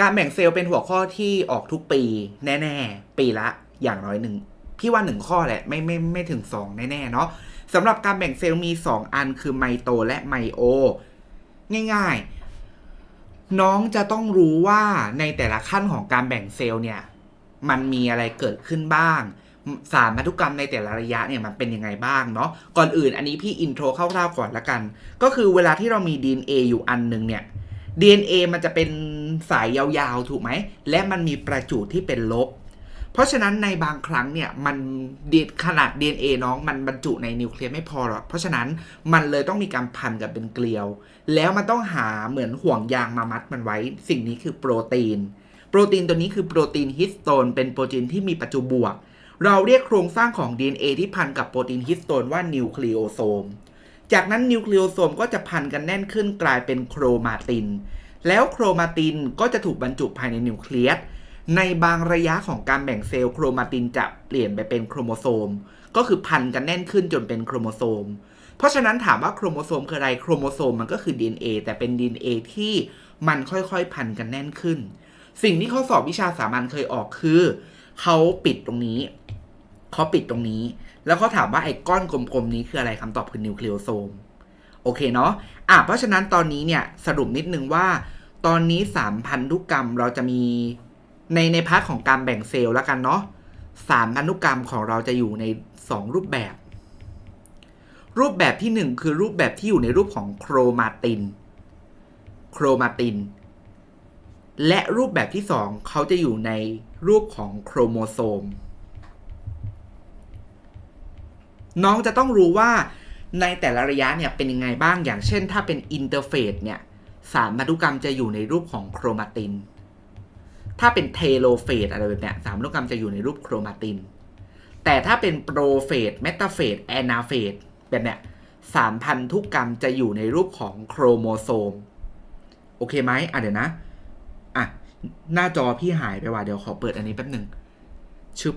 การแบ่งเซลล์เป็นหัวข้อที่ออกทุกปีแน่ ๆ ปีละอย่างน้อยหนึ่งพี่ว่าหนึ่งข้อแหละไม่ไม่ไม่ถึงสองแน่ๆเนาะสำหรับการแบ่งเซลล์มี2อันคือไมโตและไมโอง่าย ๆ น้องจะต้องรู้ว่าในแต่ละขั้นของการแบ่งเซลล์เนี่ย มันมีอะไรเกิดขึ้นบ้าง สารพันธุกรรมในแต่ละระยะเนี่ยมันเป็นยังไงบ้างเนาะก่อนอื่นอันนี้พี่อินโทรคร่าวๆก่อนละกัน ก็คือเวลาที่เรามี DNA อยู่อันหนึงเนี่ย DNA มันจะเป็นสายยาวๆ ถูกไหม และมันมีประจุที่เป็นลบ เพราะฉะนั้นในบางครั้งเนี่ยมันขนาด DNA น้องมันบรรจุในนิวเคลียสไม่พอหรอก เพราะฉะนั้นมันเลยต้องมีการพันกับเป็นเกลียว แล้วมันต้องหาเหมือนห่วงยางมามัดมันไว้ สิ่งนี้คือโปรตีน โปรตีนตัวนี้คือโปรตีนฮิสโตนเป็นโปรตีนที่มีประจุบวก เราเรียกโครงสร้างของ DNA ที่พันกับโปรตีนฮิสโตนว่านิวเคลีโอโซม จากนั้นนิวเคลีโอโซมก็จะพันกันแน่นขึ้นกลายเป็นโครมาติน แล้วโครมาตินก็จะถูกบรรจุภายในนิวเคลียส ในบางระยะของการแบ่งเซลล์โครมาตินจะเปลี่ยนไปเป็นโครโมโซม ก็คือพันกันแน่นขึ้นจนเป็นโครโมโซม เพราะฉะนั้นถามว่าโครโมโซมคืออะไรโครโมโซมมันก็คือ DNA แต่เป็น DNA ที่มันค่อยๆพันกันแน่นขึ้น สิ่งที่เขาสอบวิชาสามัญเคยออกคือเขาปิดตรงนี้เขาปิดตรงนี้ แล้วเขาถามว่าไอ้ก้อนกลมๆนี้คืออะไรคำตอบคือนิวเคลียโซมโอเคเนาะอะเพราะฉะนั้นตอนนี้เนี่ยสรุปนิดนึงว่า ตอนนี้สามพันธุกรรมเราจะมีในในพาร์ทของการแบ่งเซลล์แล้วกันเนาะสามพันธุกรรมของเราจะอยู่ในสองรูปแบบ รูปแบบที่หนึ่งคือรูปแบบที่อยู่ในรูปของโครมาติน โครมาติน และรูปแบบที่สองเขาจะอยู่ในรูปของโครโมโซม น้องจะต้องรู้ว่าในแต่ละระยะเนี่ยเป็นยังไงบ้างอย่างเช่น ถ้าเป็นอินเตอร์เฟสเนี่ยสารพันธุกรรมจะอยู่ในรูปของโครมาติน ถ้าเป็นเทโลเฟสอะไรแบบเนี้ยสารพันธุกรรมจะอยู่ในรูปโครมาติน แต่ถ้าเป็นโปรเฟสเมตาเฟสแอนาเฟสแบบเนี้ยสารพันธุกรรมจะอยู่ในรูปของโครโมโซม โอเคไหมอะเดี๋ยวนะอะหน้าจอพี่หายไปว่ะเดี๋ยวขอเปิดอันนี้แป๊บหนึ่งชึบ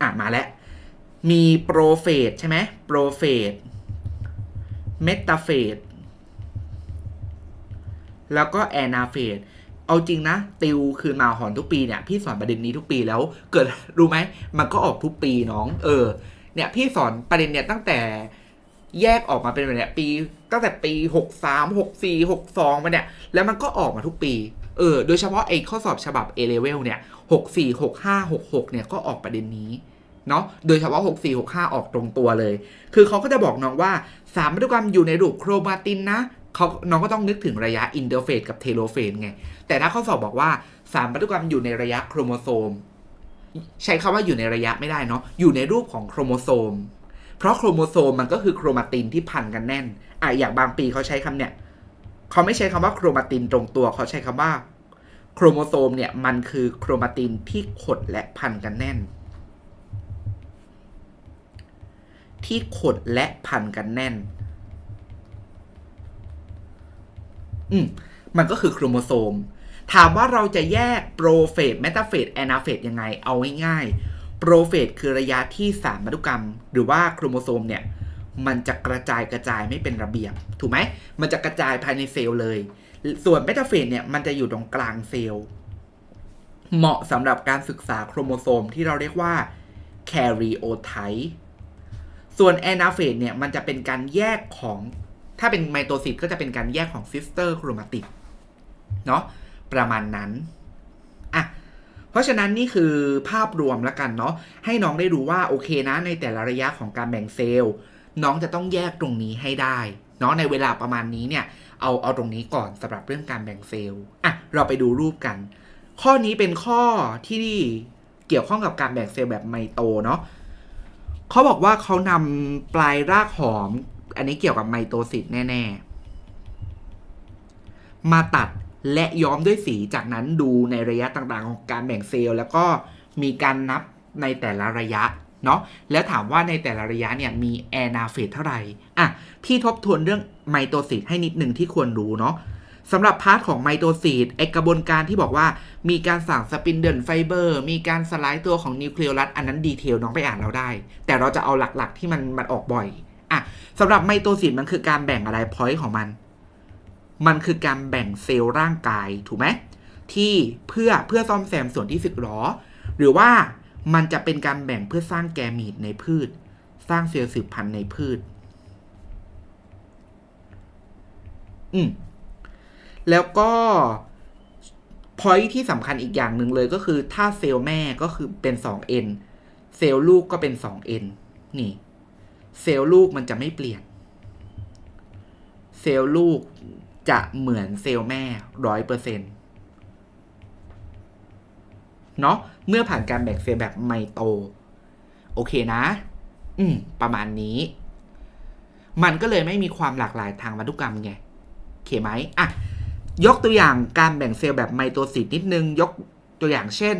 อะมาแล้ว มีโปรเฟสใช่ไหมโปรเฟสเมตาเฟสแล้วก็แอนาเฟสเอาจริงนะ ติวคืนมาหอนทุกปีเนี่ย พี่สอนประเด็นนี้ทุกปีแล้ว เกิดรู้ไหม มันก็ออกทุกปีน้อง เออ เนี่ย พี่สอนประเด็นเนี่ยตั้งแต่แยกออกมาเป็นแบบเนี้ยปี ตั้งแต่ปีหกสามหกสี่หกสองมาเนี่ย แล้วมันก็ออกมาทุกปี เออ โดยเฉพาะไอ้ข้อสอบฉบับ A level เนี่ยหกสี่หกห้าหกหกเนี่ยก็ออกประเด็นนี้ เนาะโดยเฉพาะ 6 4 6 5 ออกตรงตัวเลย คือเขาก็จะบอกน้องว่าสารพันธุกรรมอยู่ในรูปโครมาตินนะเขาน้องก็ต้องนึกถึงระยะอินเตอร์เฟสกับเทโลเฟสไง แต่ถ้าข้อสอบบอกว่าสารพันธุกรรมอยู่ในระยะโครโมโซม ใช้คำว่าอยู่ในระยะไม่ได้เนาะอยู่ในรูปของโครโมโซม เพราะโครโมโซมมันก็คือโครมาตินที่พันกันแน่นอะอย่างบางปีเขาใช้คำเนี่ยเขาไม่ใช้คำว่าโครมาตินตรงตัวเขาใช้คำว่าโครโมโซมเนี่ยมันคือโครมาตินที่ขดและพันกันแน่น ที่ขดและพันกันแน่น อืม มันก็คือโครโมโซม ถามว่าเราจะแยกโปรเฟสเมตาเฟสแอนาเฟสยังไง เอาง่ายๆโปรเฟสคือระยะที่สารพันธุกรรม หรือว่าโครโมโซมเนี่ย มันจะกระจายกระจายไม่เป็นระเบียบ ถูกไหม มันจะกระจายภายในเซลล์เลย ส่วนเมตาเฟสเนี่ย มันจะอยู่ตรงกลางเซลล์ เหมาะสำหรับการศึกษาโครโมโซมที่เราเรียกว่า karyotype ส่วนแอนาเฟสเนี่ยมันจะเป็นการแยกของ ถ้าเป็นไมโตซิสก็จะเป็นการแยกของซิสเตอร์โครมาติกเนาะประมาณนั้นอะเพราะฉะนั้นนี่คือภาพรวมแล้วกันเนาะให้น้องได้รู้ว่าโอเคนะ ในแต่ละระยะของการแบ่งเซลล์ น้องจะต้องแยกตรงนี้ให้ได้เนาะในเวลาประมาณนี้เนี่ยเอาเอาตรงนี้ก่อนสำหรับเรื่องการแบ่งเซลล์อะเราไปดูรูปกัน ข้อนี้เป็นข้อที่เกี่ยวข้องกับการแบ่งเซลล์แบบไมโตเนาะ เขาบอกว่าเขานำปลายรากหอม อันนี้เกี่ยวกับไมโตซิสแน่ ๆ มาตัดและย้อมด้วยสีจากนั้นดูในระยะต่างๆ ของการแบ่งเซลล์ แล้วก็มีการนับในแต่ละระยะเนาะแล้วถามว่าในแต่ละระยะเนี่ยมีแอนาเฟสเท่าไหร่อะพี่ทบทวนเรื่องไมโตซิสให้นิดหนึ่งที่ควรรู้เนาะ สำหรับพาร์ทของไมโตซิสไอกระบวนการที่บอกว่ามีการสั่งสปินเดิลไฟเบอร์ มีการสลายตัวของนิวเคลียรัสอันนั้นดีเทลน้องไปอ่านเราได้ แต่เราจะเอาหลักๆ ที่มันมันออกบ่อยอะสำหรับไมโตซิสมันคือการแบ่งอะไรพอยต์ของมัน มันคือการแบ่งเซลล์ร่างกายถูกไหมที่เพื่อเพื่อซ่อมแซมส่วนที่สึกหรอ หรือว่ามันจะเป็นการแบ่งเพื่อสร้างแกมีดในพืช สร้างเซลล์สืบพันธุ์ในพืช อืม แล้วก็พอยที่สำคัญอีกอย่างหนึ่งเลยก็คือถ้าเซลล์แม่ก็คือเป็น 2n เซลล์ลูกก็เป็น 2n นี่ เซลล์ลูกมันจะไม่เปลี่ยน เซลล์ลูกจะเหมือนเซลล์แม่ร้อยเปอร์เซ็นต์เนาะเมื่อผ่านการแบ่งเซลล์แบบไมโต โอเคนะ อืม ประมาณนี้ มันก็เลยไม่มีความหลากหลายทางพันธุกรรมไง โอเคไหมอะ ยกตัวอย่างการแบ่งเซลล์แบบไมโตซิสนิดนึง ยกตัวอย่างเช่น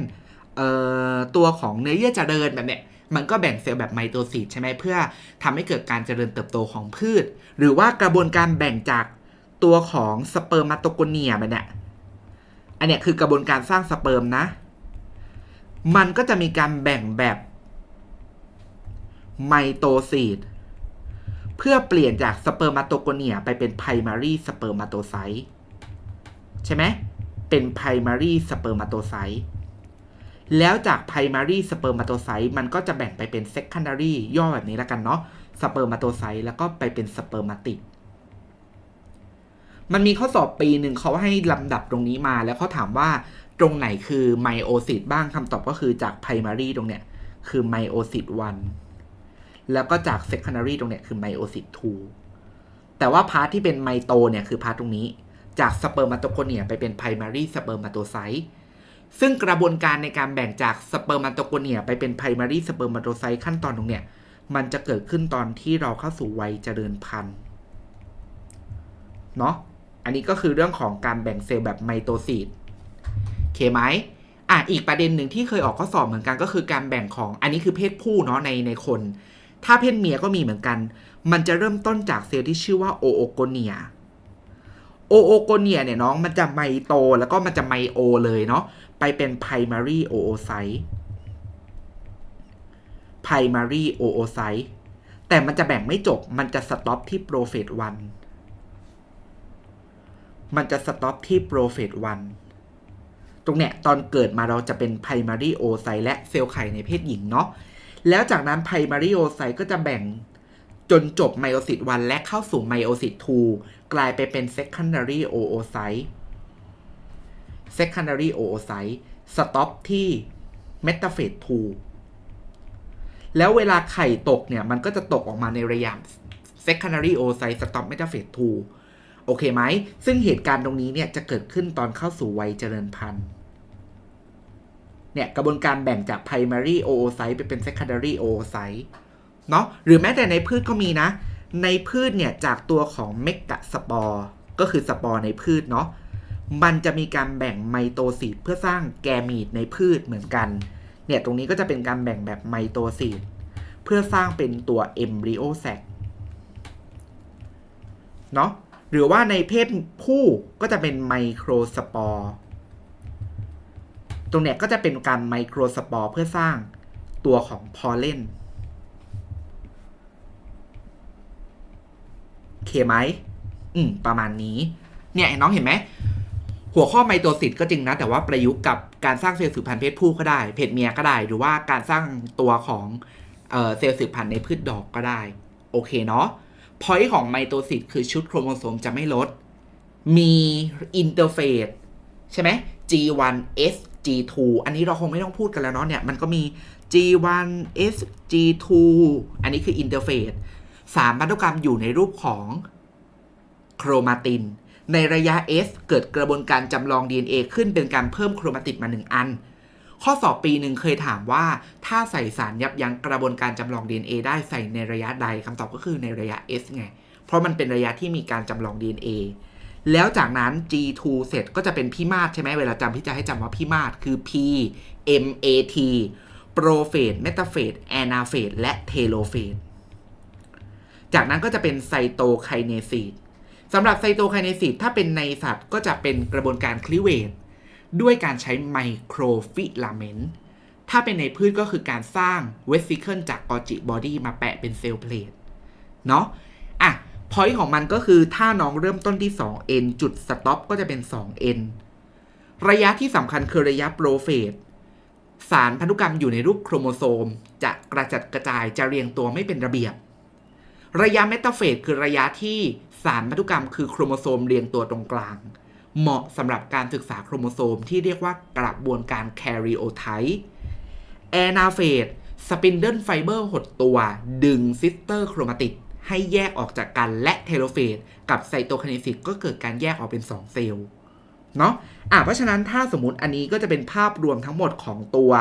ตัวของเนื้อเยื่อเจริญแบบเนี้ยมันก็แบ่งเซลล์แบบไมโตซิสใช่ไหมเพื่อทำให้เกิดการเจริญเติบโตของพืช หรือว่ากระบวนการแบ่งจากตัวของสเปิร์มาโตโกเนียแบบเนี้ยอันเนี้ยคือกระบวนการสร้างสเปิร์มนะ มันก็จะมีการแบ่งแบบไมโตซิสเพื่อเปลี่ยนจากสเปิร์มาโตโกเนียไปเป็นไพมารีสเปิร์มาโตไซต์ ใช่ไหมเป็น primary spermatocyte แล้วจาก primary spermatocyte มันก็จะแบ่งไปเป็น secondary ย่อแบบนี้แล้วกันเนาะ spermatocyte แล้วก็ไปเป็น spermatid มันมีข้อสอบปีหนึ่งเขาให้ลำดับตรงนี้มาแล้วเขาถามว่าตรงไหนคือ meiosis บ้างคำตอบก็คือจาก primary ตรงเนี้ยคือ meiosis 1แล้วก็จาก secondary ตรงเนี้ยคือ meiosis 2แต่ว่าพาร์ทที่เป็นไมโตเนี่ยคือพาร์ทตรงนี้ จากสเปิร์มาโตโกเนียไปเป็น primary spermatocyte ซึ่งกระบวนการในการแบ่งจากสเปิร์มาโตโกเนียไปเป็น primary spermatocyte ขั้นตอนตรงเนี้ยมันจะเกิดขึ้นตอนที่เราเข้าสู่วัยเจริญพันธุ์เนาะอันนี้ก็คือเรื่องของการแบ่งเซลล์แบบไมโตซิสเคไหมอะอีกประเด็นหนึ่งที่เคยออกข้อสอบเหมือนกันก็คือการแบ่งของอันนี้คือเพศผู้เนาะในในคน ถ้าเพศเมียก็มีเหมือนกัน มันจะเริ่มต้นจากเซลล์ที่ชื่อว่าโอโอโกเนีย โอโอโกเนียเนี่ยน้องมันจะไมโตแล้วก็มันจะไมโอเลยเนาะไปเป็น primary oocyte primary oocyte แต่มันจะแบ่งไม่จบ มันจะสต็อปที่ prophase 1มันจะสต็อปที่ prophase 1ตรงเนี้ยตอนเกิดมาเราจะเป็น primary oocyte และเซลล์ไข่ในเพศหญิงเนาะแล้วจากนั้น primary oocyte ก็จะแบ่ง จนจบไมโอซิส1และเข้าสู่ไมโอซิส2กลายไปเป็น secondary oocyte secondary oocyte stop ที่ metaphase 2แล้วเวลาไข่ตกเนี่ย มันก็จะตกออกมาในระยะ secondary oocyte stop metaphase 2โอเคไหม ซึ่งเหตุการณ์ตรงนี้เนี่ย จะเกิดขึ้นตอนเข้าสู่วัยเจริญพันธุ์เนี่ย กระบวนการแบ่งจาก primary oocyte ไปเป็น secondary oocyte เนาะหรือแม้แต่ในพืชก็มีนะ ในพืชเนี่ยจากตัวของเมกะสปอร์ก็คือสปอร์ในพืชเนาะมันจะมีการแบ่งไมโตซิสเพื่อสร้างแกมีดในพืชเหมือนกันเนี่ยตรงนี้ก็จะเป็นการแบ่งแบบไมโตซิสเพื่อสร้างเป็นตัวเอมบริโอแซกเนาะหรือว่าในเพศผู้ก็จะเป็นไมโครสปอร์ตรงเนี้ยก็จะเป็นการไมโครสปอร์เพื่อสร้างตัวของพอลเลน เคไหมอืมประมาณนี้ เนี่ยน้องเห็นไหม หัวข้อไมโตซิสก็จริงนะ แต่ว่าประยุกต์กับการสร้างเซลล์สืบพันธุ์เพศผู้ก็ได้ เพศเมียก็ได้ หรือว่าการสร้างตัวของเซลล์สืบพันธุ์ในพืชดอกก็ได้ โอเคเนาะพอยต์ของไมโตซิสคือชุดโครโมโซมจะไม่ลด มีอินเตอร์เฟสใช่ไหม G1 S G2 อันนี้เราคงไม่ต้องพูดกันแล้วเนาะเนี่ย มันก็มี G1 S G2 อันนี้คืออินเตอร์เฟส สามพันธุกรรมอยู่ในรูปของโครมาติน ในระยะ S เกิดกระบวนการจำลอง DNA ขึ้นเป็นการเพิ่มโครมาติดมา 1 อัน ข้อสอบปีหนึ่งเคยถามว่า ถ้าใส่สารยับยั้งกระบวนการจำลอง DNA ได้ใส่ในระยะใดคำตอบก็คือในระยะ S ไง เพราะมันเป็นระยะที่มีการจำลอง DNA แล้วจากนั้น G2 เสร็จก็จะเป็นพิมาศใช่ไหมเวลาจำพี่จะให้จำว่าพิมาศคือ P M A T โปรเฟสเมตาเฟสแอนาเฟสและเทโลเฟส จากนั้นก็จะเป็นไซโตไคเนซีสสำหรับไซโตไคเนซีสถ้าเป็นในสัตว์ก็จะเป็นกระบวนการคลิเวตด้วยการใช้ไมโครฟิลาเมนต์ถ้าเป็นในพืชก็คือการสร้างเวสซิเคิลจากกอจิบอดี้มาแปะเป็นเซลล์เพลทเนาะอะพอยต์ของมันก็คือถ้าน้องเริ่มต้นที่ 2n จุด stop ก็จะเป็น 2n ระยะที่สำคัญคือระยะโปรเฟสสารพันธุกรรมอยู่ในรูปโครโมโซม จะกระจัดกระจายจะเรียงตัวไม่เป็นระเบียบ ระยะเมตาเฟสคือระยะที่สารพันธุกรรมคือโครโมโซมเรียงตัวตรงกลาง เหมาะสำหรับการศึกษาโครโมโซมที่เรียกว่ากระบวนการแคริโอไทป์แอนาเฟสสปินเดิลไฟเบอร์หดตัว ดึงซิสเตอร์โครมาติดให้แยกออกจากกันและเทโลเฟสกับไซโตคานิซิสก็เกิดการแยกออกเป็น 2 เซลล์เนาะอะเพราะฉะนั้นถ้าสมมติอันนี้ก็จะเป็นภาพรวมทั้งหมดของตัว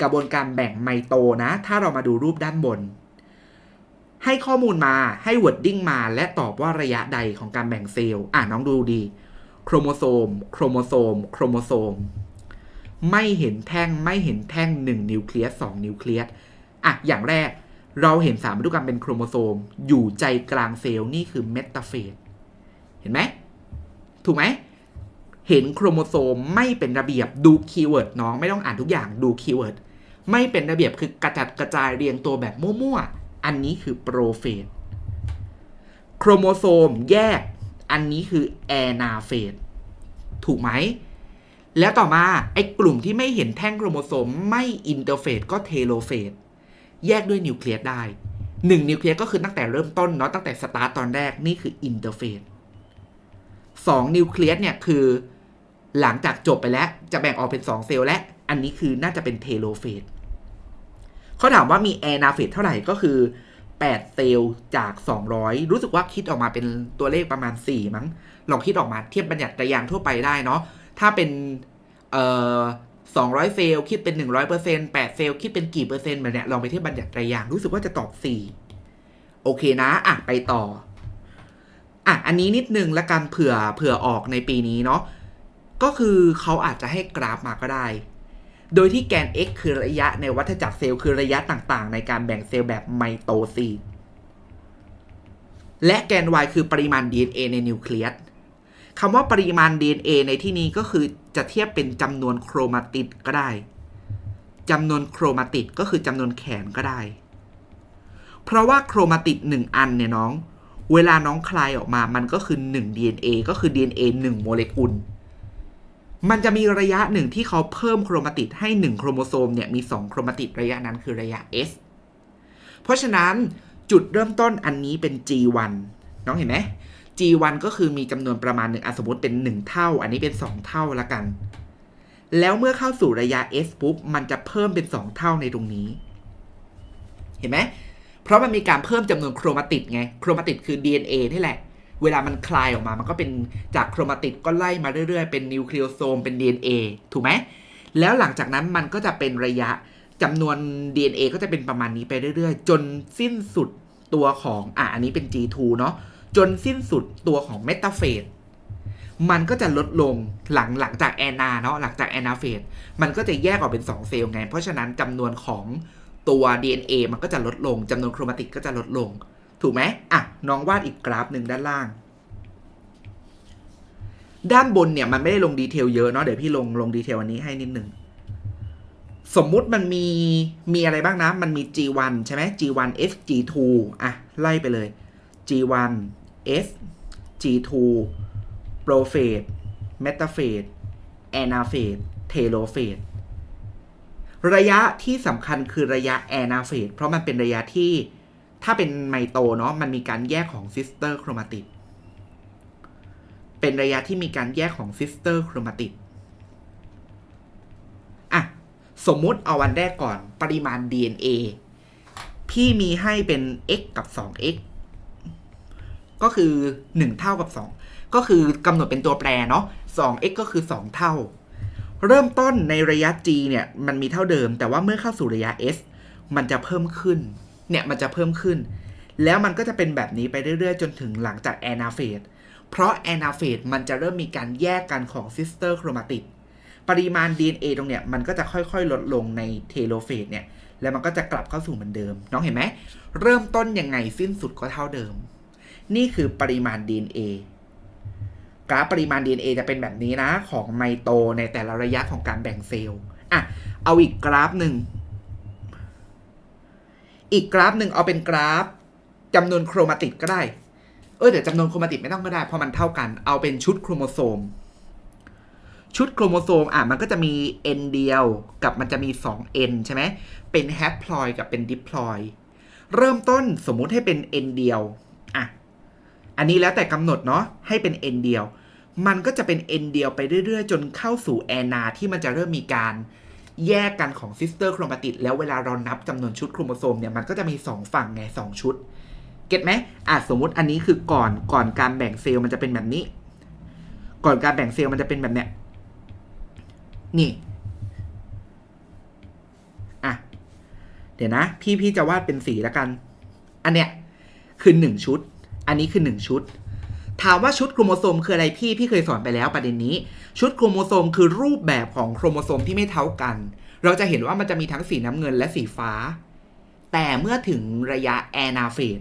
กระบวนการแบ่งไมโตนะ ถ้าเรามาดูรูปด้านบน ให้ข้อมูลมาให้ wording มา และตอบว่าระยะใดของการแบ่งเซลล์ อะน้องดูดี โครโมโซม โครโมโซม โครโมโซม ไม่เห็นแท่งไม่เห็นแท่ง 1 นิวเคลียส2นิวเคลียสอะอย่างแรก เราเห็นสามพันธุกรรมเป็นโครโมโซม อยู่ใจกลางเซลล์นี่คือเมตาเฟสเห็นไหมถูกไหมเห็นโครโมโซมไม่เป็นระเบียบดูคีย์เวิร์ดน้องไม่ต้องอ่านทุกอย่างดูคีย์เวิร์ดไม่เป็นระเบียบคือกระจัดกระจายเรียงตัวแบบมั่วๆ อันนี้คือโปรเฟสโครโมโซมแยก อันนี้คือแอนาเฟสถูกไหม แล้วต่อมาไอ้กลุ่มที่ไม่เห็นแท่งโครโมโซมไม่อินเตอร์เฟสก็เทโลเฟสแยกด้วยนิวเคลียสได้1นิวเคลียสก็คือตั้งแต่เริ่มต้นเนาะตั้งแต่สตาร์ตตอนแรกนี่คืออินเตอร์เฟส2นิวเคลียสเนี่ยคือหลังจากจบไปแล้วจะแบ่งออกเป็น 2 เซลล์และ อันนี้คือน่าจะเป็นเทโลเฟส เขาถามว่ามีแอนาเฟสเท่าไหร่ก็คือ 8 เซลล์จาก 200 รู้สึกว่าคิดออกมาเป็นตัวเลขประมาณ 4 มั้ง ลองคิดออกมาเทียบบัญญัติระยางทั่วไปได้เนาะ ถ้าเป็นเอ่อ200 เซลล์คิดเป็น 100% 8 เซลล์คิดเป็นกี่เปอร์เซ็นต์แบบเนี้ยลองไปเทียบบัญญัติระยางรู้สึกว่าจะตอบ 4 โอเคนะ อะ ไปต่อ อะ อันนี้นิดนึงละกันเผื่อเผื่อออกในปีนี้เนาะ ก็คือเขาอาจจะให้กราฟมาก็ได้ โดยที่แกน x คือระยะในวัฏจักรเซลล์คือระยะต่างๆ ในการแบ่งเซลล์แบบไมโตซีและแกน y คือปริมาณ DNA ในนิวเคลียสคำว่าปริมาณ DNA ในที่นี้ก็คือจะเทียบเป็นจำนวนโครมาติดก็ได้จำนวนโครมาติดก็คือจำนวนแขนก็ได้ เพราะว่าโครมาติดหนึ่งอันเนี่ยน้อง เวลาน้องคลายออกมามันก็คือ 1 DNA ก็คือ DNA 1โมเลกุล มันจะมีระยะหนึ่งที่เขาเพิ่มโครมาติดให้ 1 โครโมโซมเนี่ยมี 2 โครมาติดระยะนั้นคือระยะ S เพราะฉะนั้นจุดเริ่มต้นอันนี้เป็น G1 น้องเห็นไหม G1 ก็คือมีจำนวนประมาณหนึ่งสมมติเป็น 1 เท่า อันนี้เป็น 2 เท่าละกัน แล้วเมื่อเข้าสู่ระยะ S ปุ๊บมันจะเพิ่มเป็น 2 เท่าในตรงนี้ เห็นไหม เพราะมันมีการเพิ่มจำนวนโครมาติดไง โครมาติดคือ DNA นี่แหละ เวลามันคลายออกมา มันก็เป็นจากโครมาติดก็ไล่มาเรื่อยๆ เป็นนิวเคลียโซมเป็น DNA ถูกไหม แล้วหลังจากนั้นมันก็จะเป็นระยะจำนวน DNA ก็จะเป็นประมาณนี้ไปเรื่อยๆ จนสิ้นสุดตัวของอะอันนี้เป็น G2 เนาะจนสิ้นสุดตัวของเมตาเฟสมันก็จะลดลงหลังหลังจากแอนนาเนาะหลังจากแอนนาเฟสมันก็จะแยกออกเป็น 2 เซลล์ไง เพราะฉะนั้นจำนวนของตัว DNA มันก็จะลดลงจำนวนโครมาติกก็จะลดลง ถูกไหมอะน้องวาดอีกกราฟหนึ่งด้านล่าง ด้านบนเนี่ยมันไม่ได้ลงดีเทลเยอะเนาะเดี๋ยวพี่ลงลงดีเทลอันนี้ให้นิดหนึ่งสมมุติมันมีมีอะไรบ้างนะ มันมี G1 ใช่ไหม G1 S G2 อะ ไล่ไปเลย G1 S G2 Prophase Metaphase Anaphase Telophase ระยะที่สำคัญคือระยะ Anaphase เพราะมันเป็นระยะที่ ถ้าเป็นไมโตเนาะมันมีการแยกของ Sister Chromatid เป็นระยะที่มีการแยกของ Sister Chromatid อะ สมมุติเอาวันแรกก่อนปริมาณ DNA พี่มีให้เป็น x กับ 2x ก็คือ 1 เท่ากับ 2 ก็คือกำหนดเป็นตัวแปรเนาะ 2x ก็คือ 2 เท่า เริ่มต้นในระยะ g เนี่ย มันมีเท่าเดิม แต่ว่าเมื่อเข้าสู่ระยะ s มันจะเพิ่มขึ้น เนี่ยมันจะเพิ่มขึ้น แล้วมันก็จะเป็นแบบนี้ไปเรื่อยๆ จนถึงหลังจากแอนาเฟสเพราะแอนาเฟสมันจะเริ่มมีการแยกกันของซิสเตอร์โครมาติดปริมาณ DNA ตรงเนี้ยมันก็จะค่อยๆ ลดลงในเทโลเฟสเนี่ยแล้วมันก็จะกลับเข้าสู่เหมือนเดิม น้องเห็นไหม เริ่มต้นยังไงสิ้นสุดก็เท่าเดิม นี่คือปริมาณ DNA กราฟปริมาณ DNA จะเป็นแบบนี้นะ ของไมโตในแต่ละระยะของการแบ่งเซลล์อะเอาอีกกราฟหนึ่ง อีกกราฟหนึ่งเอาเป็นกราฟจำนวนโครมาติดก็ได้ เออเดี๋ยวจำนวนโครโมติดไม่ต้องก็ได้เพราะมันเท่ากันเอาเป็นชุดโครโมโซม ชุดโครโมโซมอะมันก็จะมี n เดียวกับมันจะมี 2 n ใช่ไหมเป็นแฮปพลอยกับเป็นดิพลอยเริ่มต้นสมมุติให้เป็น n เดียวอะอันนี้แล้วแต่กำหนดเนาะให้เป็น n เดียว มันก็จะเป็น n เดียวไปเรื่อยๆ จนเข้าสู่แอนาที่มันจะเริ่มมีการ แยกกันของซิสเตอร์โครมาติดแล้วเวลาเรานับจำนวนชุดโครโมโซมเนี่ยมันก็จะมี 2 ฝั่งไง 2 ชุด เก็ตไหมอะสมมุติอันนี้คือก่อนก่อนการแบ่งเซลล์มันจะเป็นแบบนี้ ก่อนการแบ่งเซลล์มันจะเป็นแบบเนี้ยนี่อะเดี๋ยวนะ พี่พี่จะวาดเป็นสีแล้วกัน อันเนี้ยคือหนึ่งชุด อันนี้คือหนึ่งชุด ถามว่าชุดโครโมโซมคืออะไรพี่พี่เคยสอนไปแล้วประเด็นนี้ ชุดโครโมโซมคือรูปแบบของโครโมโซมที่ไม่เท่ากัน เราจะเห็นว่ามันจะมีทั้งสีน้ำเงินและสีฟ้า แต่เมื่อถึงระยะแอนาเฟส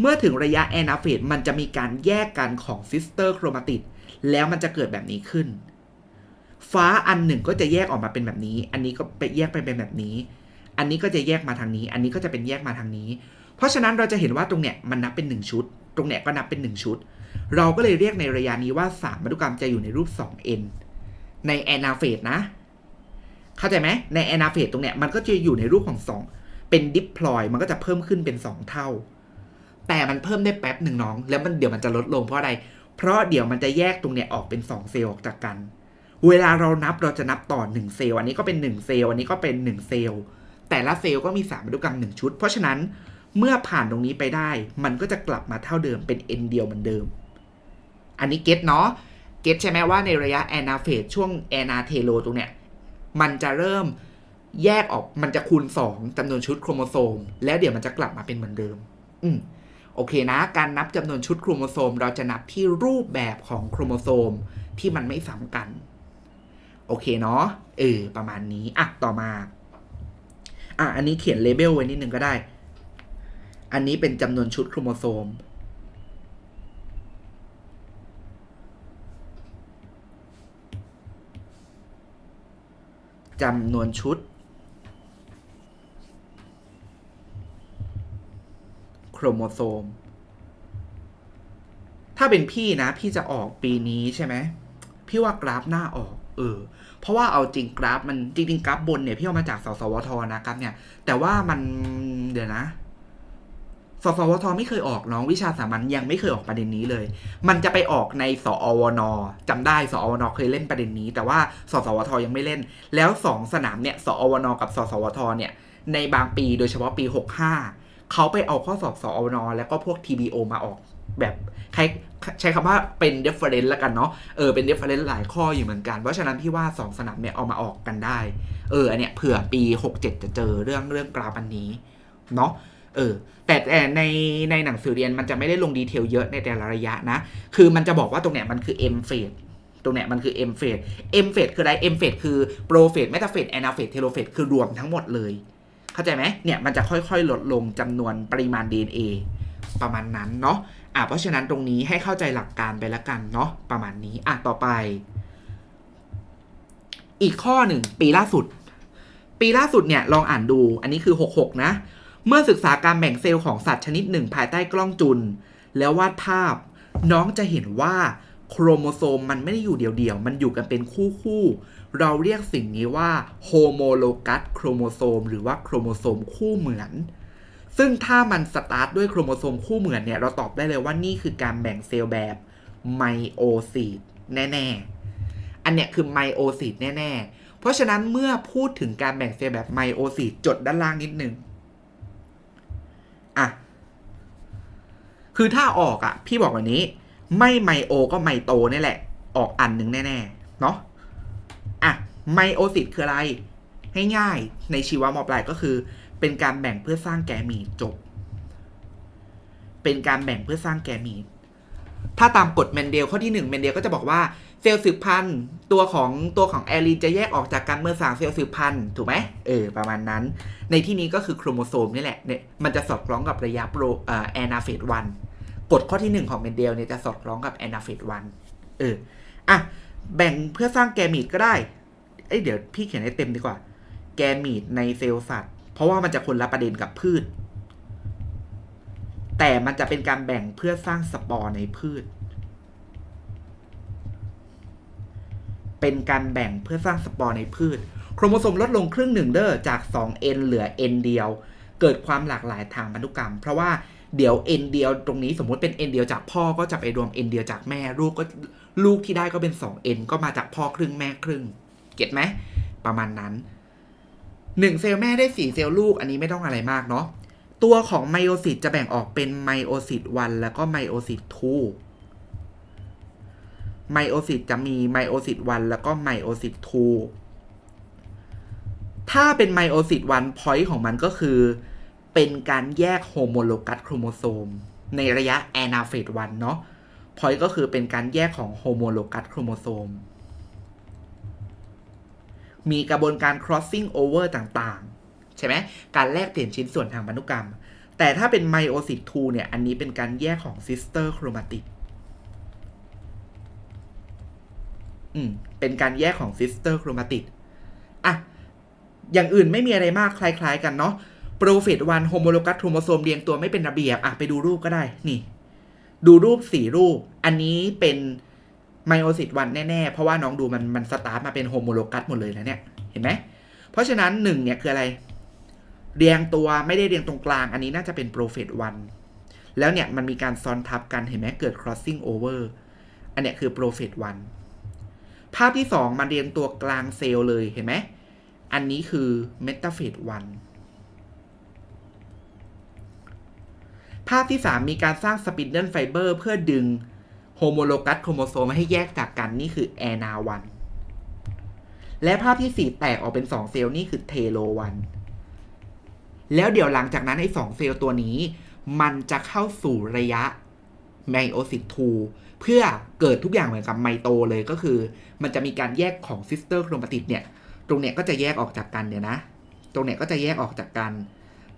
เมื่อถึงระยะแอนาเฟสมันจะมีการแยกกันของซิสเตอร์โครมาติดแล้วมันจะเกิดแบบนี้ขึ้น ฟ้าอันหนึ่งก็จะแยกออกมาเป็นแบบนี้ อันนี้ก็ไปแยกไปเป็นแบบนี้ อันนี้ก็จะแยกมาทางนี้ อันนี้ก็จะเป็นแยกมาทางนี้ เพราะฉะนั้นเราจะเห็นว่าตรงเนี้ยมันนับเป็นหนึ่งชุด ตรงเนี้ยก็นับเป็นหนึ่งชุด เราก็เลยเรียกในระยะนี้ว่าสามพันธุกรรมจะอยู่ในรูป 2n ในแอนาเฟสนะ เข้าใจไหมในแอนาเฟสตรงเนี้ยมันก็จะอยู่ในรูปของ 2 เป็นดิพลอยมันก็จะเพิ่มขึ้นเป็น 2 เท่า แต่มันเพิ่มได้แป๊บหนึ่งน้อง แล้วมันเดี๋ยวมันจะลดลงเพราะอะไร เพราะเดี๋ยวมันจะแยกตรงเนี้ยออกเป็น 2 เซลล์ออกจากกัน เวลาเรานับเราจะนับต่อ 1 เซลล์ อันนี้ก็เป็น 1 เซลล์ อันนี้ก็เป็น 1 เซลล์ แต่ละเซลล์ก็มี3พันธุกรรม 1 ชุด เพราะฉะนั้นเมื่อผ่านตรงนี้ไปได้ มันก็จะกลับมาเท่าเดิมเป็น n เดียวเหมือนเดิม อันนี้เก็ตเนาะเก็ตใช่ไหมว่าในระยะแอนาเฟสช่วงแอนาเทโลตรงเนี้ยมันจะเริ่มแยกออกมันจะคูณ 2จำนวนชุดโครโมโซม แล้วเดี๋ยวมันจะกลับมาเป็นเหมือนเดิม อืมโอเคนะ การนับจำนวนชุดโครโมโซม เราจะนับที่รูปแบบของโครโมโซมที่มันไม่ซ้ำกัน โอเคเนาะเออประมาณนี้ อะ ต่อมา อะ อันนี้เขียนเลเบลไว้นิดนึงก็ได้ อันนี้เป็นจำนวนชุดโครโมโซม จำนวนชุด โครโมโซม ถ้าเป็นพี่นะ พี่จะออกปีนี้ใช่ไหม พี่ว่ากราฟหน้าออก เออ เพราะว่าเอาจริงกราฟมันจริงๆกราฟบนเนี่ย พี่เอามาจากสสวทนะครับเนี่ย แต่ว่ามันเดี๋ยวนะ สสวทไม่เคยออกน้องวิชาสามัญยังไม่เคยออกประเด็นนี้เลย มันจะไปออกในสอวนจำได้สอวนเคยเล่นประเด็นนี้ แต่ว่าสสวทยังไม่เล่น แล้วสองสนามเนี่ยสอวนกับสสวทเนี่ยในบางปีโดยเฉพาะปี 65 เขาไปเอาข้อสอบสอวนแล้วก็พวก TBO มาออกแบบใช้ใช้คำว่าเป็น reference แล้วกันเนาะเออเป็น reference หลายข้ออยู่เหมือนกันเพราะฉะนั้นพี่ว่า 2 สนามเนี่ยเอามาออกกันได้ เอออันเนี้ยเผื่อปี 67 จะเจอเรื่องเรื่องกราฟอันนี้เนาะ เออแต่แต่ในในหนังสือเรียนมันจะไม่ได้ลงดีเทลเยอะในแต่ละระยะนะ คือมันจะบอกว่าตรงเนี้ยมันคือ M phase ตรงเนี้ยมันคือ M phase M phase คืออะไร M phase คือ pro phase meta phase ana phase telo phase คือรวมทั้งหมดเลย เข้าใจไหมเนี่ยมันจะค่อยๆ ลดลงจำนวนปริมาณ DNA ประมาณนั้นเนาะอะเพราะฉะนั้นตรงนี้ให้เข้าใจหลักการไปล้วกันเนาะประมาณนี้อะต่อไป อีกข้อหนึ่งปีล่าสุด ปีล่าสุดเนี่ยลองอ่านดูอันนี้คือ 66 นะ เมื่อศึกษาการแบ่งเซลล์ของสัตว์ชนิดหนึ่งภายใต้กล้องจุล แล้ววาดภาพ น้องจะเห็นว่าโครโมโซมมันไม่ได้อยู่เดี่ยวๆ มันอยู่กันเป็นคู่ๆเราเรียกสิ่งนี้ว่าโฮโมโลกัสโครโมโซม หรือว่าโครโมโซมคู่เหมือน ซึ่งถ้ามันสตาร์ทด้วยโครโมโซมคู่เหมือนเนี่ยเราตอบได้เลยว่านี่คือการแบ่งเซลล์แบบไมโอซีตแน่ๆ อันเนี้ยคือไมโอซีตแน่ๆ เพราะฉะนั้นเมื่อพูดถึงการแบ่งเซลล์แบบไมโอซีตจดด้านล่างนิดนึง อะ คือถ้าออกอะ พี่บอกวันนี้ ไม่ไมโอก็ไมโตนี่แหละ ออกอันหนึ่งแน่ๆ เนาะอะไมโอซิสคืออะไรให้ง่ายๆ ในชีวมอปลายก็คือ เป็นการแบ่งเพื่อสร้างแกมีจบ เป็นการแบ่งเพื่อสร้างแกมี ถ้าตามกฎเมนเดลข้อที่หนึ่งเมนเดลก็จะบอกว่าเซลล์สืบพันธุ์ตัวของตัวของแอลีนจะแยกออกจากกันเมื่อสางเซลล์สืบพันธุ์ถูกไหมเออประมาณนั้น ในที่นี้ก็คือโครโมโซมนี่แหละเนี่ยมันจะสอดคล้องกับระยะโปรเอ่อแอนาเฟสวัน กฎข้อที่หนึ่งของเมนเดลเนี่ยจะสอดคล้องกับแอนาเฟสวันเอออะแบ่งเพื่อสร้างแกมีดก็ได้เอ้ยเดี๋ยวพี่เขียนให้เต็มดีกว่า แกมีดในเซลล์สัตว์ เพราะว่ามันจะคนละประเด็นกับพืชแแต่มันจะเป็นการแบ่งเพื่อสร้างสปอร์ในพืช เป็นการแบ่งเพื่อสร้างสปอร์ในพืช โครโมโซมลดลงครึ่งหนึ่งเด้อจาก 2n เหลือ n เดียว เกิดความหลากหลายทางพันธุกรรม เพราะว่า เดี๋ยว n เดียวตรงนี้สมมติเป็น n เดียวจากพ่อก็จะไปรวม n เดียวจากแม่ลูกก็ลูกที่ได้ก็เป็น 2n ก็มาจากพ่อครึ่งแม่ครึ่ง เก็ตไหมประมาณนั้น1เซลล์แม่ได้4เซลล์ลูกอันนี้ไม่ต้องอะไรมากเนาะตัวของไมโอซิตจะแบ่งออกเป็นไมโอซิต1แล้วก็ไมโอซิต2ไมโอซิตจะมีไมโอซิต1แล้วก็ไมโอซิต2ถ้าเป็นไมโอซิต1 point ของมันก็คือ เป็นการแยกโฮโมโลกัสโครโมโซม ในระยะแอนาเฟส1เนาะ point ก็คือเป็นการแยกของโฮโมโลกัสโครโมโซม มีกระบวนการ crossing over ต่างๆ ใช่ไหมการแลกเปลี่ยนชิ้นส่วนทางพันธุกรรม แต่ถ้าเป็นไมโอซิต2เนี่ย อันนี้เป็นการแยกของ sister chromatic อืม เป็นการแยกของ sister chromatic อะ อย่างอื่นไม่มีอะไรมากคล้าย ๆ กันเนาะ โปรเฟตวันโฮโมโลกัสโครโมโซมเรียงตัวไม่เป็นระเบียบอะไปดูรูปก็ได้นี่ ดูรูปสี่รูป อันนี้เป็นไมโอซิตวันแน่ๆ เพราะว่าน้องดูมันมันสตาร์ทมาเป็นโฮโมโลกัสหมดเลยแล้วเนี่ยเห็นไหมเพราะฉะนั้นหนึ่งเนี่ยคืออะไร เรียงตัวไม่ได้เรียงตรงกลาง อันนี้น่าจะเป็นโปรเฟตวันแล้วเนี่ยมันมีการซ้อนทับกันเห็นไหมเกิด crossing over อันเนี้ยคือโป profit นภาพที่สองมันเรียงตัวกลางเซลล์เลยเห็นไหม อันนี้คือ metaphase น ภาพที่ 3 มีการสร้างสปินเดิลไฟเบอร์เพื่อดึงโฮโมโลกัสโครโมโซมให้แยกจากกันนี่คือแอนาวันและภาพที่ 4 แตกออกเป็น 2 เซลล์นี่คือเทโลวันแล้วเดี๋ยวหลังจากนั้นไอ้สองเซลล์ตัวนี้ มันจะเข้าสู่ระยะไมโอซิต2เพื่อเกิดทุกอย่างเหมือนกับไมโตเลยก็คือ มันจะมีการแยกของซิสเตอร์โครมาติดเนี่ย ตรงเนี้ยก็จะแยกออกจากกันเดี๋ยวนะ ตรงเนี้ยก็จะแยกออกจากกัน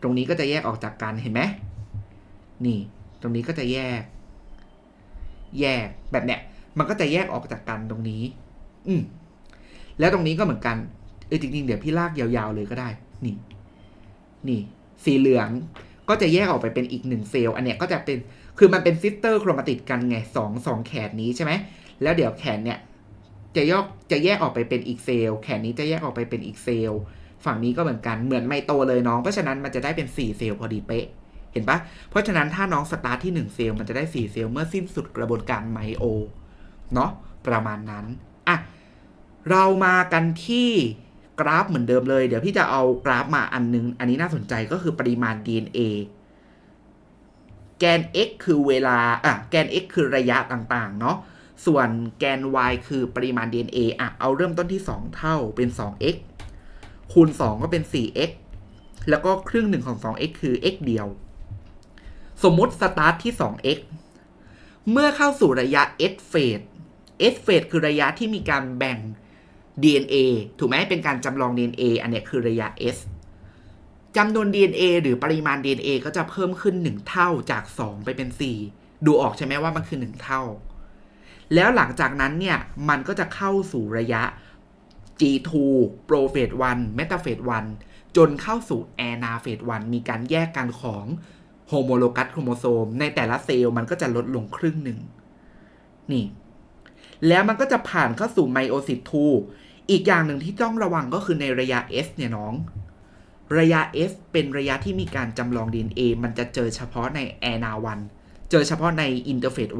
ตรงนี้ก็จะแยกออกจากกันเห็นไหม นี่ ตรงนี้ก็จะแยก แยกแบบเนี้ยมันก็จะแยกออกจากกันตรงนี้ อืมแล้วตรงนี้ก็เหมือนกันเออจริงๆ เดี๋ยวพี่ลากยาวๆเลยก็ได้ นี่ นี่ สีเหลืองก็จะแยกออกไปเป็นอีกหนึ่งเซลล์ อันเนี้ยก็จะเป็น คือมันเป็นซิสเตอร์โครมาติดกันไงสองสองแขนนี้ใช่ไหม แล้วเดี๋ยวแขนเนี่ยจะแยกจะแยกออกไปเป็นอีกเซลล์ แขนนี้จะแยกออกไปเป็นอีกเซลล์ ฝั่งนี้ก็เหมือนกัน เหมือนไมโตเลยน้อง เพราะฉะนั้นมันจะได้เป็น4เซลล์พอดีเป๊ะ เห็นปะเพราะฉะนั้นถ้าน้องสตาร์ทที่ 1 เซลล์มันจะได้ 4 เซลล์เมื่อสิ้นสุดกระบวนการไมโอเนาะประมาณนั้นอะเรามากันที่กราฟเหมือนเดิมเลย เดี๋ยวพี่จะเอากราฟมาอันนึง อันนี้น่าสนใจก็คือปริมาณ DNA แกน x คือเวลาอะแกน x คือระยะต่างๆ เนาะส่วนแกน y คือปริมาณ DNA อะเอาเริ่มต้นที่ 2 เท่าเป็น 2x คูณ 2 ก็เป็น 4x แล้วก็ครึ่งหนึ่งของ 2x คือ x เดียว สมมติสตาร์ทที่ 2x เมื่อเข้าสู่ระยะ s phase s phase คือระยะที่มีการแบ่ง DNA ถูกไหมเป็นการจำลอง DNA อันนี้คือระยะ s จำนวน DNA หรือปริมาณ DNA ก็จะเพิ่มขึ้น 1 เท่าจาก 2 ไปเป็น 4 ดูออกใช่ไหมว่ามันคือ 1 เท่า แล้วหลังจากนั้นเนี่ยมันก็จะเข้าสู่ระยะ G2 Pro Phase 1 Meta Phase 1 จนเข้าสู่ Ana Phase 1 มีการแยกกันของ โฮโมโลกัสโครโมโซม ในแต่ละเซลล์มันก็จะลดลงครึ่งหนึ่ง นี่ แล้วมันก็จะผ่านเข้าสู่ไมโอซิต2อีกอย่างหนึ่งที่ต้องระวังก็คือในระยะ S เนี่ยน้อง ระยะ S เป็นระยะที่มีการจำลอง DNA มันจะเจอเฉพาะใน Ana 1เจอเฉพาะใน Interface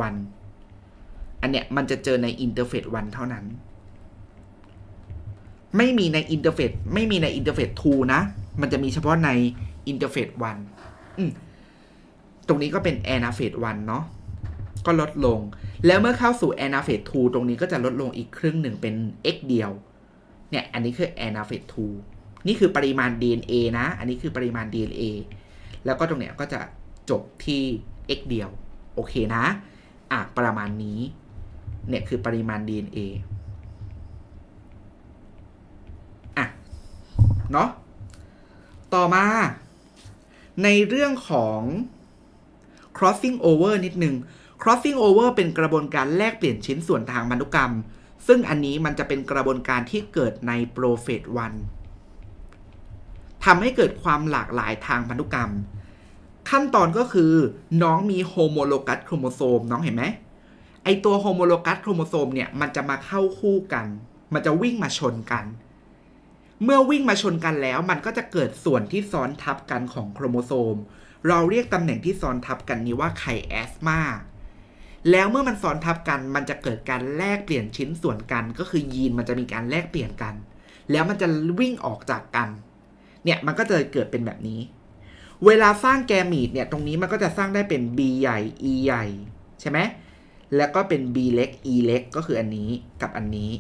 1อันเนี้ยมันจะเจอใน Interface 1เท่านั้น ไม่มีใน Interface ไม่มีใน Interface 2นะ มันจะมีเฉพาะใน Interface 1อืม ตรงนี้ก็เป็น Anaphase 1เนาะก็ลดลง แล้วเมื่อเข้าสู่ Anaphase 2ตรงนี้ก็จะลดลงอีกครึ่งหนึ่งเป็น x เดียว เนี่ย อันนี้คือ Anaphase 2นี่คือปริมาณ DNA นะ อันนี้คือปริมาณ DNA แล้วก็ตรงเนี้ยก็จะจบที่ x เดียว โอเคนะ อะ ประมาณนี้ เนี่ยคือปริมาณ DNA อะ เนาะ ต่อมา ในเรื่องของ crossing over นิดนึง crossing over เป็นกระบวนการแลกเปลี่ยนชิ้นส่วนทางพันธุกรรม ซึ่งอันนี้มันจะเป็นกระบวนการที่เกิดใน pro phase 1ทำให้เกิดความหลากหลายทางพันธุกรรม ขั้นตอนก็คือน้องมีโฮโมโลกัสโครโมโซมน้องเห็นไหมไอตัวโฮโมโลกัสโครโมโซมเนี่ยมันจะมาเข้าคู่กัน มันจะวิ่งมาชนกัน เมื่อวิ่งมาชนกันแล้วมันก็จะเกิดส่วนที่ซ้อนทับกันของโครโมโซม เราเรียกตำแหน่งที่ซ้อนทับกันนี้ว่าไคแอสมาแล้วเมื่อมันซ้อนทับกัน มันจะเกิดการแลกเปลี่ยนชิ้นส่วนกัน ก็คือยีนมันจะมีการแลกเปลี่ยนกัน แล้วมันจะวิ่งออกจากกัน เนี่ยมันก็จะเกิดเป็นแบบนี้ เวลาสร้างแกมีดเนี่ยตรงนี้มันก็จะสร้างได้เป็น B ใหญ่ E ใหญ่ ใช่ไหมแล้วก็เป็น B เล็ก E เล็กก็คืออันนี้กับอันนี้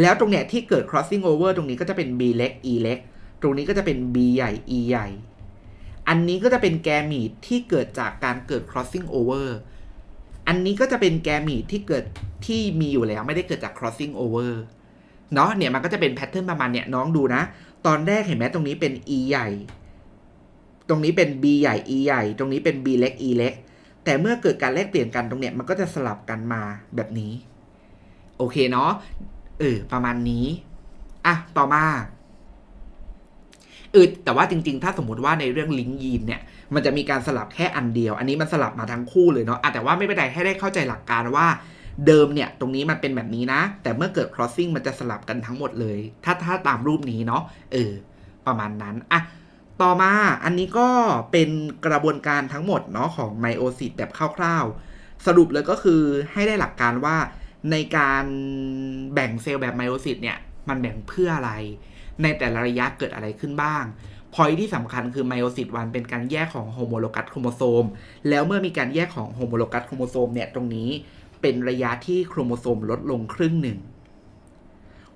แล้วตรงเนี้ยที่เกิด crossing over ตรงนี้ก็จะเป็น B เล็ก E เล็ก ตรงนี้ก็จะเป็น B ใหญ่ E ใหญ่ อันนี้ก็จะเป็นแกมีดที่เกิดจากการเกิด crossing over อันนี้ก็จะเป็นแกมีดที่เกิดที่มีอยู่แล้วไม่ได้เกิดจาก crossing over เนาะเนี่ยมันก็จะเป็นแพทเทิร์นประมาณเนี่ยน้องดูนะ ตอนแรกเห็นไหมตรงนี้เป็น E ใหญ่ ตรงนี้เป็น B ใหญ่ E ใหญ่ ตรงนี้เป็น B เล็ก E เล็ก แต่เมื่อเกิดการแลกเปลี่ยนกันตรงเนี้ยมันก็จะสลับกันมาแบบนี้ โอเคเนาะเออประมาณนี้อะต่อมา เออแต่ว่าจริงๆ ถ้าสมมติว่าในเรื่องลิงก์ยีนเนี่ย มันจะมีการสลับแค่อันเดียว อันนี้มันสลับมาทั้งคู่เลยเนาะอะแต่ว่าไม่เป็นไรให้ได้เข้าใจหลักการว่าเดิมเนี่ย ตรงนี้มันเป็นแบบนี้นะ แต่เมื่อเกิด crossing มันจะสลับกันทั้งหมดเลย ถ้าถ้าตามรูปนี้เนาะเออ ประมาณนั้นอะต่อมาอันนี้ก็เป็นกระบวนการทั้งหมดเนาะของไมโอซิสแบบคร่าวๆ สรุปเลยก็คือให้ได้หลักการว่าในการแบ่งเซลล์แบบไมโอซิสเนี่ย มันแบ่งเพื่ออะไร ในแต่ละระยะเกิดอะไรขึ้นบ้างพอยที่สำคัญคือไมโอซิสวันเป็นการแยกของโฮโมโลกัสโครโมโซม แล้วเมื่อมีการแยกของโฮโมโลกัสโครโมโซมเนี่ยตรงนี้เป็นระยะที่โครโมโซมลดลงครึ่งหนึ่ง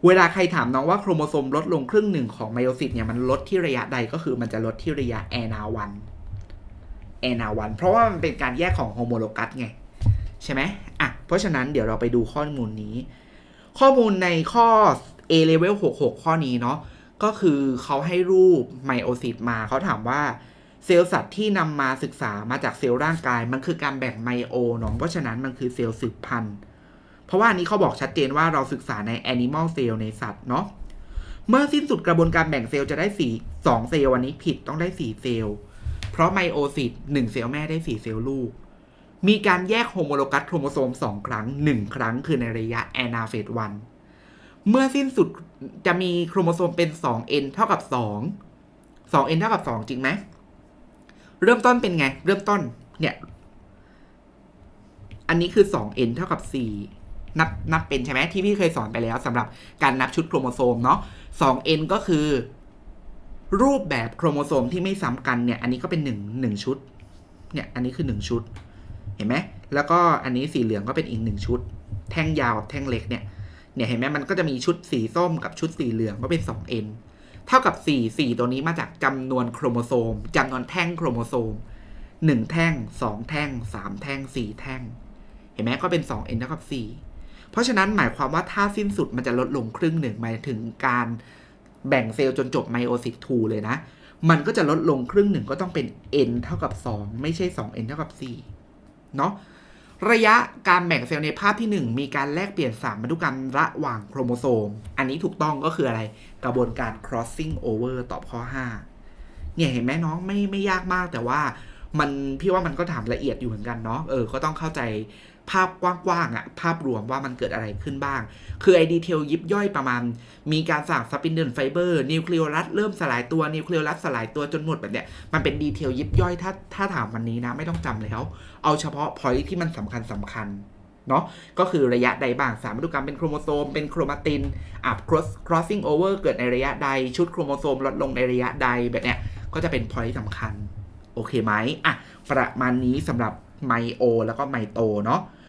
เวลาใครถามน้องว่าโครโมโซมลดลงครึ่งหนึ่งของไมโอซิสเนี่ยมันลดที่ระยะใดก็คือมันจะลดที่ระยะแอนาวันแอนาวันเพราะว่ามันเป็นการแยกของโฮโมโลกัสไง ใช่ไหมอะเพราะฉะนั้นเดี๋ยวเราไปดูข้อมูลนี้ ข้อมูลในข้อ A level 66 ข้อนี้เนาะก็คือเขาให้รูปไมโอซิสมาเขาถามว่าเซลล์สัตว์ที่นำมาศึกษามาจากเซลล์ร่างกาย มันคือการแบ่งไมโอเนาะเพราะฉะนั้นมันคือเซลล์สืบพันธุ์ เพราะว่าอันนี้เขาบอกชัดเจนว่าเราศึกษาใน Animal Cell ในสัตว์เนาะเมื่อสิ้นสุดกระบวนการแบ่งเซลล์จะได้สี่สองเซลล์อันนี้ผิดต้องได้สี่เซลล์ เพราะไมโอซิสหนึ่งเซลล์แม่ได้สี่เซลล์ลูก มีการแยกโฮโมโลกัสโครโมโซมสองครั้งหนึ่งครั้งคือในระยะแอนาเฟสวัน เมื่อสิ้นสุดจะมีโครโมโซมเป็น 2n เท่ากับ 2 2n เท่ากับ 2 จริงไหม เริ่มต้นเป็นไง เริ่มต้น เนี่ย อันนี้คือ 2n เท่ากับ 4 นับนับเป็นใช่ไหมที่พี่เคยสอนไปแล้วสำหรับการนับชุดโครโมโซมเนาะ 2n ก็คือ รูปแบบโครโมโซมที่ไม่ซ้ำกันเนี่ย อันนี้ก็เป็น1 1ชุด เนี่ย อันนี้คือ 1 ชุด เห็นไหม แล้วก็อันนี้สีเหลืองก็เป็นอีกหนึ่งชุด แท่งยาวกับแท่งเล็กเนี่ย เนี่ยเห็นไหมมันก็จะมีชุดสีส้มกับชุดสีเหลืองก็เป็น 2n เท่ากับ 4 4 ตัวนี้มาจากจำนวนโครโมโซมจำนวนแท่งโครโมโซม 1 แท่ง 2 แท่ง 3 แท่ง 4 แท่ง เห็นไหมก็เป็น 2n เท่ากับ 4 เพราะฉะนั้นหมายความว่าถ้าสิ้นสุดมันจะลดลงครึ่งหนึ่งหมายถึงการแบ่งเซลล์จนจบไมโอซิส2เลยนะ มันก็จะลดลงครึ่งหนึ่งก็ต้องเป็น n เท่ากับ 2 ไม่ใช่ 2n เท่ากับ4เนาะ ระยะการแบ่งเซลล์ในภาพที่ 1 มีการแลกเปลี่ยนสารพันธุกรรมระหว่างโครโมโซม อันนี้ถูกต้องก็คืออะไรกระบวนการ crossing over ตอบข้อ 5 เนี่ยเห็นไหมน้องไม่ไม่ยากมากแต่ว่ามันพี่ว่ามันก็ถามละเอียดอยู่เหมือนกันเนาะเออก็ต้องเข้าใจ ภาพกว้างๆอะภาพรวมว่ามันเกิดอะไรขึ้นบ้าง คือไอดีเทลยิบย่อยประมาณ มีการสั่งสปินเดิลไฟเบอร์นิวเคลียรัสเริ่มสลายตัวนิวเคลียรัสสลายตัวจนหมดแบบเนี้ยมันเป็นดีเทลยิบย่อยถ้าถ้าถามวันนี้นะไม่ต้องจำแล้ว เอาเฉพาะพอยที่มันสำคัญสำคัญเนาะก็คือระยะใดบ้างสารพันธุกรรมเป็นโครโมโซมเป็นโครมาตินอับ cross crossing over เกิดในระยะใดชุดโครโมโซมลดลงในระยะใดแบบเนี้ยก็จะเป็นพอยสำคัญ โอเคไหมอะ ประมาณนี้สำหรับไมโอ แล้วก็ไมโตเนาะ